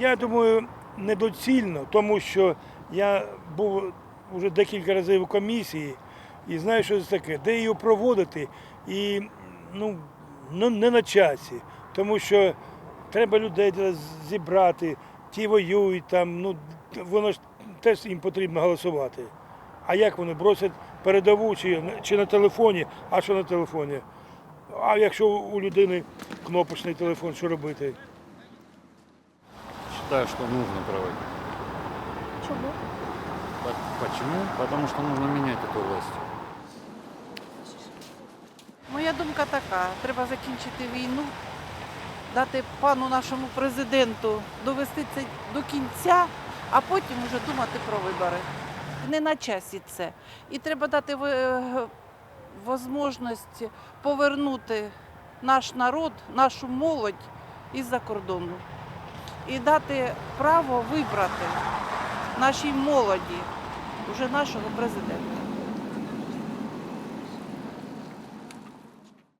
Я думаю, недоцільно, тому що я був вже декілька разів у комісії і знаю, що це таке, де її проводити, і ну, ну не на часі, тому що треба людей зібрати, ті воюють там, ну воно ж теж їм потрібно голосувати. А як вони бросять передову чи, чи на телефоні, а що на телефоні? А якщо у людини кнопочний телефон, що робити? Считаю, что нужно проводить. Чому? По- Почему? Потому что нужно менять эту власть. Моя думка така: треба закінчити війну, дати пану нашому президенту довести це до кінця, а потім вже думати про вибори. Не на часі це. І треба дати можливість повернути наш народ, нашу молодь із-за кордону. І дати право вибрати нашій молоді, вже нашого президента.